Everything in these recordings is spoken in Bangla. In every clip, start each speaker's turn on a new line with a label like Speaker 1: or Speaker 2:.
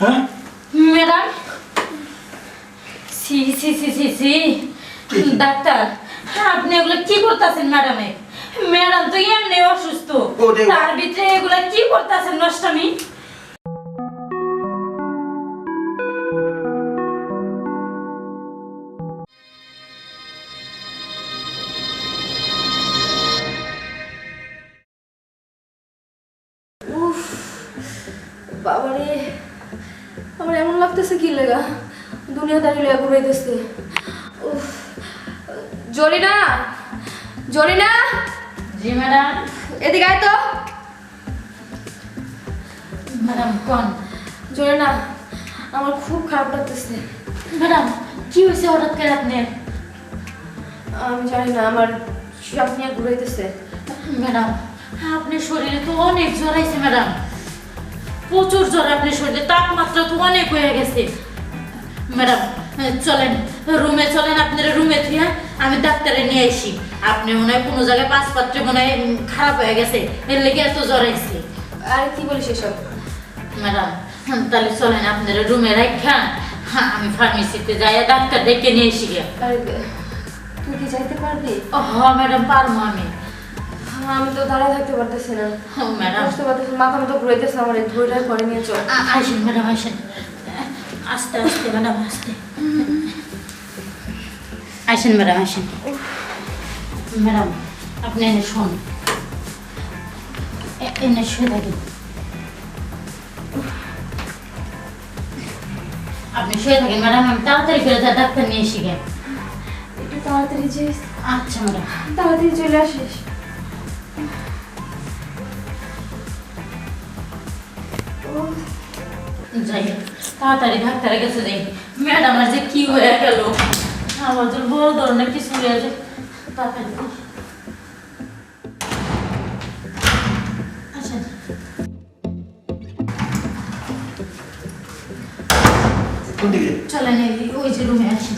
Speaker 1: হ্যাঁ?
Speaker 2: Madam? C C C C C. Doctor আপনি এগুলো কি করতেছেন ম্যাডামে? ম্যাডাম তো এমনি অসুস্থ। তার ভিতরে এগুলা কি করতেছেন নষ্টামি?
Speaker 3: উফ বাবারে। আমার এমন লাগতেছে কি লেগা? দুনিয়া দাঁড়িয়ে লেগা ঘুরাইতেছে উফ। জরিনা! জরিনা!
Speaker 2: জি ম্যাডাম।
Speaker 3: এদিকে আয় তো।
Speaker 2: ম্যাডাম কোন?
Speaker 3: জরিনা আমার খুব খারাপ লাগতেছে।
Speaker 2: ম্যাডাম কি হয়েছে হঠাৎ করে আপনার?
Speaker 3: আমি জানি না আমার সব নিয়ে ঘুরাইতেছে
Speaker 2: ম্যাডাম আপনার শরীরে তো অনেক জ্বর আইছে ম্যাডাম। প্রচুর জ্বর আপনি শরীরে তাপমাত্রা তো অনেক হয়ে গেছে। ম্যাডাম চলেন রুমে চলেন আপনার রুমে থিয়া আমি ডাক্তারে নিয়ে আসি। আপনি মনে হয় কোনো জায়গায় পাঁচ পাত্রে মনে হয় খারাপ হয়ে গেছে এর লেগে এত জ্বর আইছে
Speaker 3: আর কি বলিস এসব?
Speaker 2: ম্যাডাম তাহলে চলেন আপনার রুমে রাখা হ্যাঁ আমি ফার্মেসিতে যাই ডাক্তার ডেকে নিয়ে গে
Speaker 3: তুই কি যাইতে পারবি?
Speaker 2: ও ম্যাডাম পারব আমি।
Speaker 3: আমি তো দাঁড়ায় থাকতে পারতেছি না।
Speaker 2: ম্যাডাম।
Speaker 3: বুঝতে পারতেছি মাথা মতো ঘুরাইতেছে আমার এই ধৈর্য করে নিয়ে চল।
Speaker 2: আসেন ম্যাডাম আসেন। আস্তে আস্তে ম্যাডাম আস্তে। আসেন ম্যাডাম আসেন। ম্যাডাম আপনি এনে শোন। এনে শুয়ে থাকেন। আপনি শুয়ে থাকেন ম্যাডাম আমি তাড়াতাড়ি করে যা ডাক্তার নিয়ে এসে গে
Speaker 3: একটু তাড়াতাড়ি যাইস
Speaker 2: আচ্ছা ম্যাডাম।
Speaker 3: তাড়াতাড়ি চলে আসিস।
Speaker 2: যাই তাড়াতাড়ি ডাক্তারের কাছে যাই। ম্যাডাম আর যে কি হয়ে গেল? আমার তো বড় ধরনের কিছু হয়ে আছে তাড়াতাড়ি যাই। আসেন।
Speaker 1: কোন দিকে
Speaker 2: চলেন ওই যে রুমে আসেন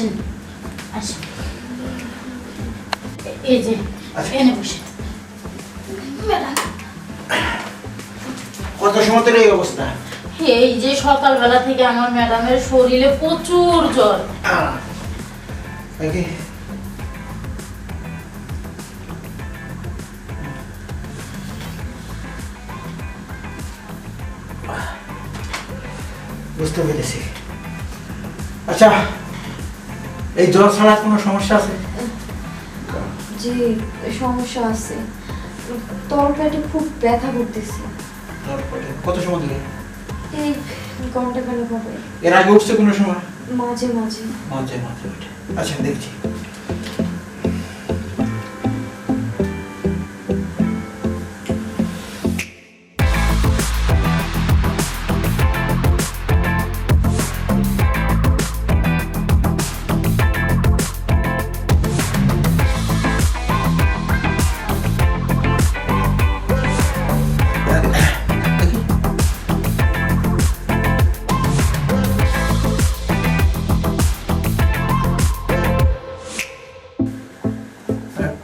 Speaker 2: আসেন। আসেন। এই যে। এনে বসে।
Speaker 1: কত সময় ধরে এই অবস্থা?
Speaker 2: এই যে সকালবেলা থেকে আমার ম্যাডামের শরীরে প্রচুর জ্বর।
Speaker 1: বুঝতে পেরেছি। আচ্ছা এই জ্বর ছাড়া কোনো সমস্যা আছে?
Speaker 3: জি সমস্যা আছে। তলপেটে খুব ব্যথা করতেছে।
Speaker 1: কত সময় ধরে?
Speaker 3: এই ঘণ্টা খানেক হবে।
Speaker 1: এর আগে উঠছে কোনো সময়?
Speaker 3: মাঝে মাঝে।
Speaker 1: মাঝে মাঝে উঠে। আচ্ছা দেখছি।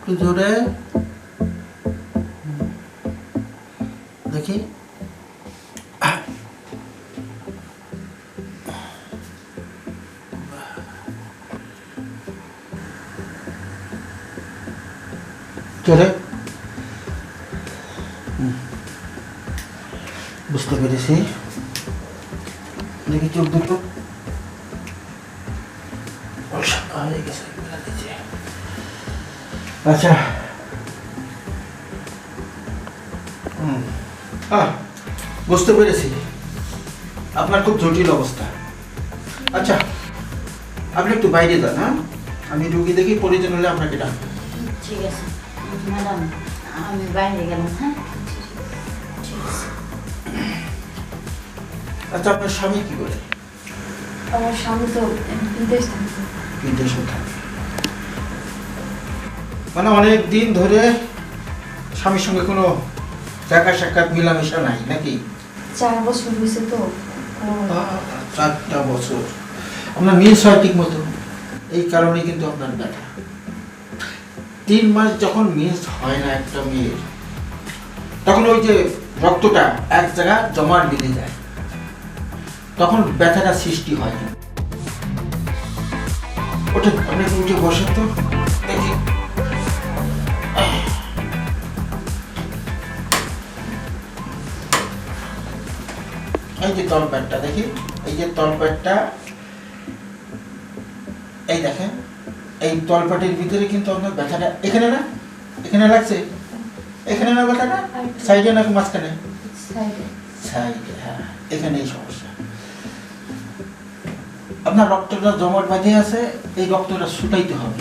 Speaker 1: একটু জোরে দেখি জোরে হুম। বুঝতে পেরেছি দেখি চোখ দুটো ও, সাদা হয়ে গেছে মেলা দিচ্ছে। আচ্ছা। বুঝতে পেরেছি। আপনার খুব জটিল অবস্থা। আচ্ছা আপনি একটু বাইরে যান হ্যাঁ? আমি রুগী দেখি পরিজন হলে আপনাকে ডাকবো।
Speaker 2: ঠিক আছে। ম্যাডাম আমি বাইরে গেলাম হ্যাঁ?
Speaker 1: আচ্ছা আপনার স্বামী কি করে?
Speaker 3: আমার স্বামী তো বিদেশ থাকে
Speaker 1: বিদেশে থাকে মানে অনেক দিন ধরে স্বামীর সঙ্গে কোনো দেখা সাক্ষাৎ মিলামেশা নাই নাকি?
Speaker 3: চার বছর হয়েছে তো
Speaker 1: চারটা বছর। আপনার মিল হয় ঠিক মতো। এই কারণে কিন্তু আপনার ব্যথা। তিন মাস যখন মিস হয় না একটা মেয়ের তখন ওই যে রক্তটা এক জায়গা জমাট বেঁধে যায়। তখন ব্যথাটা সৃষ্টি হয়। না ওটা আপনাকে উঠে বসে তো। এই যে তলপেটটা দেখি? এই যে তলপেটটা এই দেখেন এই তলপেটের ভিতরে কিন্তু আপনার ব্যথাটা এখানে না? এখানে লাগছে? এখানে না ব্যথাটা? সাইডে না মাঝখানে?
Speaker 3: সাইডে।
Speaker 1: হ্যাঁ সমস্যা। আপনার রক্তটা জমাট বাঁধে আছে এই রক্তটা ছুটাইতে হবে।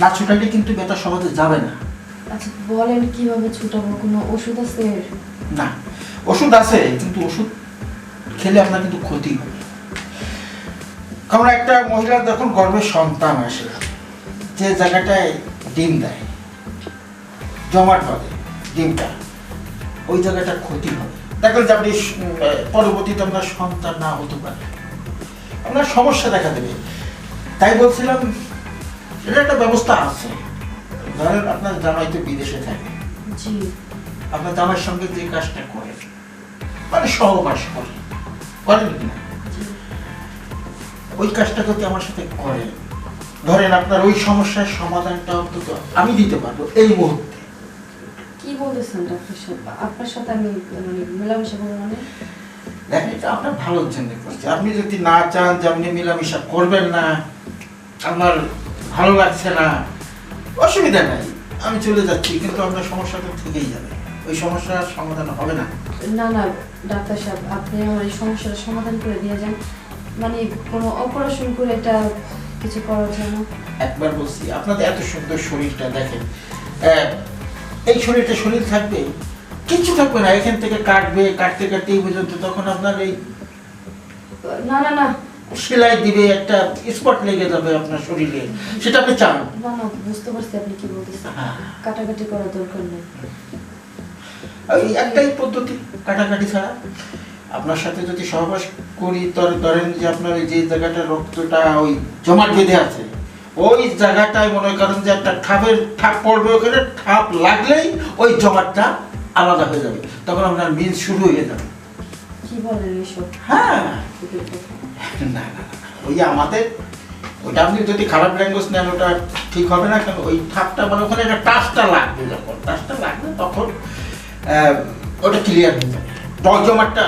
Speaker 1: না ছুটাইলে কিন্তু ব্যথা সহজে যাবে না।
Speaker 3: আচ্ছা বলেন কীভাবে ছুটাবো? কোনো ওষুধ আছে
Speaker 1: না ওষুধ আছে, কিন্তু ওষুধ খেলে আপনার কিন্তু ক্ষতি হয়। কারণ একটা মহিলার যখন গর্ভে সন্তান আসে, যে জায়গাটায় ডিম দেয়, জমাট বাঁধে ডিমটা, ওই জায়গাটা ক্ষতি হবে দেখেন যে আপনি পরবর্তীতে আপনার সন্তান না হতে পারে। আপনার সমস্যা দেখা দেবে। তাই বলছিলাম, এটা একটা ব্যবস্থা আছে। ধরেন আপনার জামাই তো বিদেশে থাকে।
Speaker 3: জি।
Speaker 1: আপনার জামাইয়ের সঙ্গে যে কাজটা করে মানে সহবাস করে করেন কি না ওই কাজটা যদি আমার সাথে করে ধরেন আপনার ওই সমস্যার সমাধানটা অন্তত আমি দিতে পারব এই মুহূর্তে।
Speaker 3: কি বলতেছেন ডাক্তার সাহেব? আপনার সাথে আমি মানে মেলামেশা করব মানে?
Speaker 1: দেখেন এটা আপনার ভালোর জন্য করছি। আপনি যদি না চান যে আপনি মিলামিশা করবেন না আপনার ভালো লাগছে না অসুবিধা নাই আমি চলে যাচ্ছি কিন্তু আপনার সমস্যাটা থেকেই যাবে। ওই সমস্যার সমাধান হবে না?
Speaker 3: না না ডাক্তার সাহেব আপনি আমার এই সমস্যার সমাধান করে দিয়ে যান। মানে কোনো অপারেশন করে এটা কিছু করা যায় না
Speaker 1: একবার বলছি আপনাদের এত সুন্দর শরীরটা দেখেন। এই শরীরটা শরীর থাকবে কিছু থাকবে না। এখান থেকে কাটবে কাটতে কাটতে এই পর্যন্ত তখন আপনার এই
Speaker 3: না না না।
Speaker 1: সেলাই দিবে একটা স্পট লেগে যাবে আপনার শরীরে। সেটা আপনি চান।
Speaker 3: না না বুঝতে পারছি আপনি কি বলতেছেন।
Speaker 1: হ্যাঁ।
Speaker 3: কাটাকাটি করার দরকার নেই।
Speaker 1: এই একটাই পদ্ধতি কাটাকাটি ছাড়া। আপনার সাথে যদি সহবাস করি ধরেন যে আপনার ওই যে জায়গাটা রক্তটা ওই জমাট বেঁধে আছে ওই জায়গাটায় মনে করেন যে একটা ঠাপের ঠাপ পড়বে ওখানে ঠাপ লাগলেই ওই জমাটটা আলাদা হয়ে যাবে। তখন আপনার মিল শুরু হয়ে যাবে।
Speaker 3: কি বলেন এসব?
Speaker 1: হ্যাঁ। না ওই আমাদের ওটা আপনি যদি খারাপ ল্যাঙ্গুয়েজ নেন ওটা ঠিক হবে না কারণ ওই ঠাপটা মানে ওখানে একটা টাচটা লাগবে ওটা ক্লিয়ার হয়ে যাবে। জল জমাটটা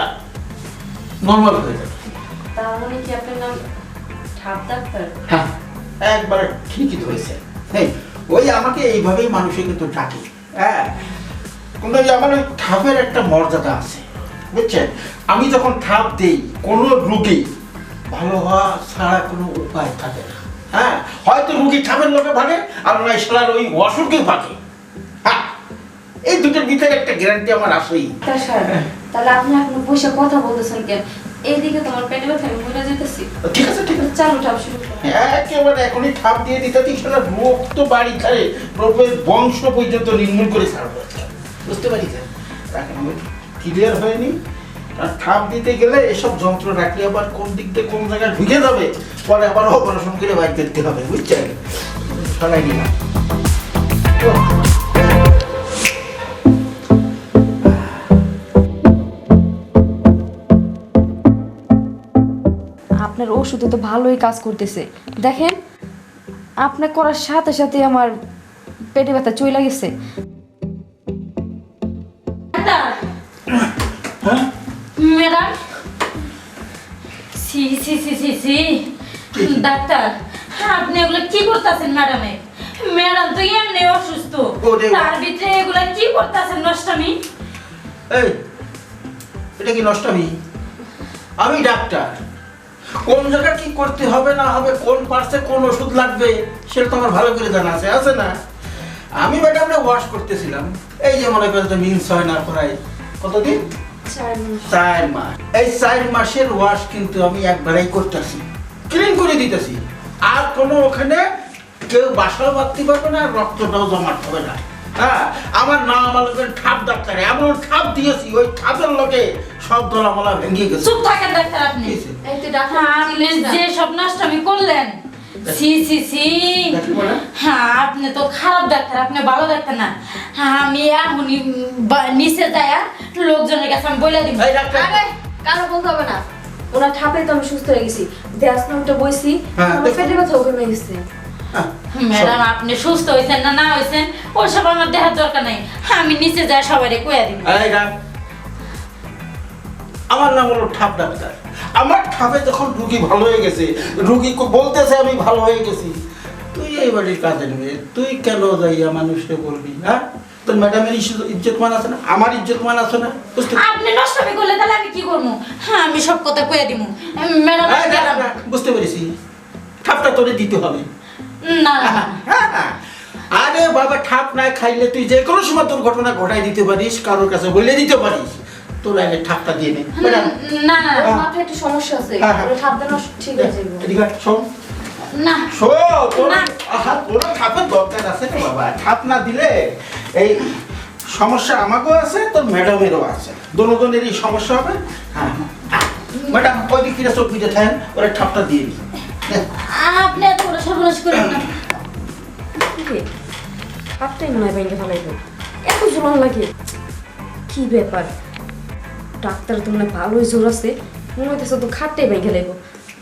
Speaker 1: নর্মাল হয়ে যাবে।
Speaker 3: তার কি আপনার নাম ঠাপ ডাক্তার
Speaker 1: হ্যাঁ একবারে ঠিকই ধরেছে। হ্যাঁ ওই আমাকে এইভাবেই মানুষে কিন্তু ডাকে। হ্যাঁ কিন্তু আমার ওই ঠাপের একটা মর্যাদা আছে বুঝছেন? আমি যখন ঠাপ দিই কোনো রুগী ভালো হওয়া ছাড়া কোনো উপায় থাকে না। হ্যাঁ হয়তো রুগী ঠাপের লোকে ভাগে আর নয় সালার ওই অসুখে ভাগে। হ্যাঁ এই দুটোর ভিতরে একটা গ্যারান্টি আমার আসেই।
Speaker 3: তাহলে আপনি এখনও বসে কথা বলতেছেন কেন? এইদিকে তোমার পেটে ব্যথা আমি মরে যেতেছি।
Speaker 1: ঠিক আছে ঠিক আছে।
Speaker 3: চালু ঠাপ শুরু
Speaker 1: একেবারে এখনই ঠাপ দিয়ে দিতে তুই সেটা রোগ তো বাড়ি ধারে রোগের বংশ পর্যন্ত নির্মূল করে ছাড়বো। বুঝতে পারি এখন আমি ক্লিয়ার হয়নি। আর ঠাপ দিতে গেলে এসব যন্ত্র রাখলে আবার কোন দিক দিয়ে কোন জায়গায় ঢুকে যাবে পরে আবার অপারেশন করে বাইর করতে হবে বুঝছেন? সরাই নিলাম
Speaker 3: আপনার ওষুধে তো ভালোই কাজ করতেছে। দেখেন আপনার করার সাথে সাথে আমার পেটে ব্যথা চলে গেছে।
Speaker 2: ডাক্তার?
Speaker 1: হ্যাঁ?
Speaker 2: Madam? C C C C C doctor আপনি এগুলো কি করতেছেন ম্যাডামে? ম্যাডাম তো এমনি অসুস্থ। তার ভিতরে এগুলা কি করতেছেন নষ্টামি?
Speaker 1: এই এটা কি নষ্টমী? আমি ডাক্তার। কোন জায়গা কি করতে হবে না হবে কোন পার্সে কোন ওষুধ লাগবে সেটা তো আমার ভালো করে জানা আছে আছে না? আমি ম্যাডামটা ওয়াশ করতেছিলাম। এই যে মনে করেন মিন্স হয় না প্রায় কতদিন? চার মাস। এই চার মাসের ওয়াশ কিন্তু আমি একবারেই করতেছি। ক্লিন করে দিতেছি। আর কোনো ওখানে কেউ বাসাও বাঁধতে পারবে না রক্তটাও জমাট হবে না। হ্যাঁ আমার নাম ঠাপ ডাক্তার এমন ঠাপ দিয়েছি ওই ঠাপের লোকে সব দলামলা ভেঙে গেছে।
Speaker 2: চুপ থাকেন ডাক্তার আপনি।
Speaker 3: এই তো ডাক্তার
Speaker 2: আপনি যে সব নষ্টামি করলেন। সি সি সি হ্যাঁ আপনি তো খারাপ ডাক্তার আপনি ভালো ডাক্তার না। হ্যাঁ আমি এমনই বা- নিচে যায় লোকজনের কাছে আমি বলে দিব।
Speaker 3: আরে কারও বলতে হবে না। ওনার ঠাপে তো আমি সুস্থ হয়ে গেছি। দেশ নামটা বইছি।
Speaker 1: হ্যাঁ,
Speaker 3: পেটের ব্যথাও কমে গেছে।
Speaker 2: ম্যাডাম আপনি সুস্থ হয়েছেন না না হয়েছেন ওসব আমার দেখার দরকার নাই। আমি নিচে কয়ে দিব।
Speaker 1: আমার নাম হলো ঠাপ ডাক্তার। আমার ঠাপে যখন রুগী ভালো হয়ে গেছে রুগী বলতেছে আমি ভালো হয়ে গেছি। তুই এই বাড়ির কাজের মেয়ে তুই কেন যাইয়া মানুষকে বলবি হ্যাঁ? তোর ম্যাডামের ইজ্জত মান আছে না? আমার ইজ্জত মান আছে না? বুঝতে
Speaker 2: আপনি নষ্ট করলে তাহলে আমি কি করব? হ্যাঁ আমি সব কথা কয়ে দিব। ম্যাডাম
Speaker 1: বুঝতে পেরেছি। ঠাপটা তোরে দিতে হবে।
Speaker 2: না না, না।
Speaker 1: হ্যাঁ, আরে বাবা ঠাপ না খাইলে তুই যে কোনো সময় তোর ঘটনা ঘটাই দিতে পারিস কারোর কাছে বলে দিতে পারিস। তোর আগে ঠাপটা দিয়ে নে।
Speaker 2: না না না,
Speaker 3: মাথায় একটু সমস্যা আছে।
Speaker 1: হ্যাঁ, হ্যাঁ।
Speaker 3: ঠাপ দেন ঠিক হয়ে যাবে
Speaker 1: এদিকে শোন।
Speaker 2: না।
Speaker 1: তোর আহা তোর ঠাপের দরকার আছে রে বাবা। ঠাপ না দিলে এই সমস্যা আমাকেও আছে তোর ম্যাডামেরও আছে। দোনোজনেরই সমস্যা হবে। হ্যাঁ হ্যাঁ। ম্যাডাম ওই দিক ফিরে চোখ বুঝে থাকেন ওরা ঠাপটা দিয়ে দিই
Speaker 2: আপনি এত সর্বনাশ করেন না।
Speaker 3: হাতটাই মনে হয় ভেঙে ফেলাইব এত জোরান লাগে। কি ব্যাপার? ডাক্তার তো মনে হয় ভালোই জোর আছে। মনে হইতেছে তো খাটটাই ভেঙে লাগবো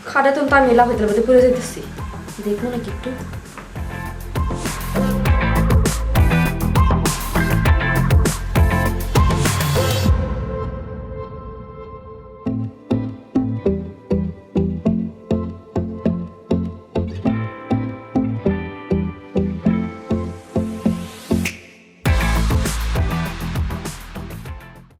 Speaker 3: খাটে তো আমি লাভ হইতে লাভ পড়ে যেতেছি দেখব নাকি একটু।